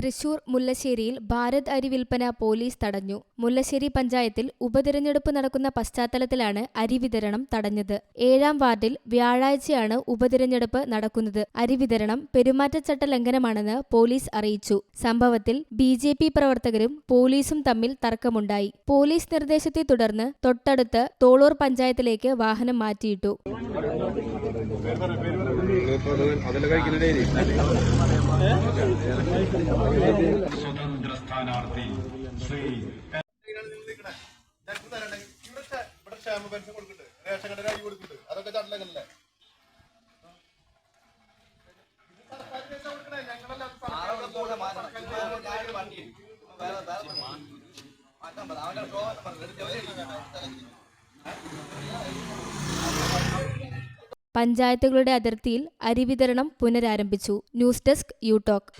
തൃശൂർ മുല്ലശ്ശേരിയിൽ ഭാരത് അരി വിൽപ്പന പോലീസ് തടഞ്ഞു. മുല്ലശ്ശേരി പഞ്ചായത്തിൽ ഉപതിരഞ്ഞെടുപ്പ് നടക്കുന്ന പശ്ചാത്തലത്തിലാണ് അരി വിതരണം തടഞ്ഞത്. ഏഴാം വാർഡിൽ വ്യാഴാഴ്ചയാണ് ഉപതിരഞ്ഞെടുപ്പ് നടക്കുന്നത്. അരി വിതരണം പെരുമാറ്റച്ചട്ട ലംഘനമാണെന്ന് പോലീസ് അറിയിച്ചു. സംഭവത്തിൽ ബി ജെ പി പ്രവർത്തകരും പോലീസും തമ്മിൽ തർക്കമുണ്ടായി. പോലീസ് നിർദ്ദേശത്തെ തുടർന്ന് തൊട്ടടുത്ത് തോളൂർ പഞ്ചായത്തിലേക്ക് വാഹനം മാറ്റിയിട്ടു. സ്വതന്ത്ര സ്ഥാനാർത്ഥി ശ്രീ ഞങ്ങൾക്ക് തരണ്ടേ ഇവിടെ ക്ഷ- ഇവിടെ ക്ഷേമ പെൻഷൻ കൊടുക്കുന്നുണ്ട് റേഷൻ കട അരി കൊടുക്കുന്നുണ്ട് അതൊക്കെ ചട്ടലല്ലേ പഞ്ചായത്തുകളുടെ അതിർത്തിയിൽ അരി വിതരണം പുനരാരംഭിച്ചു. News desk U talk.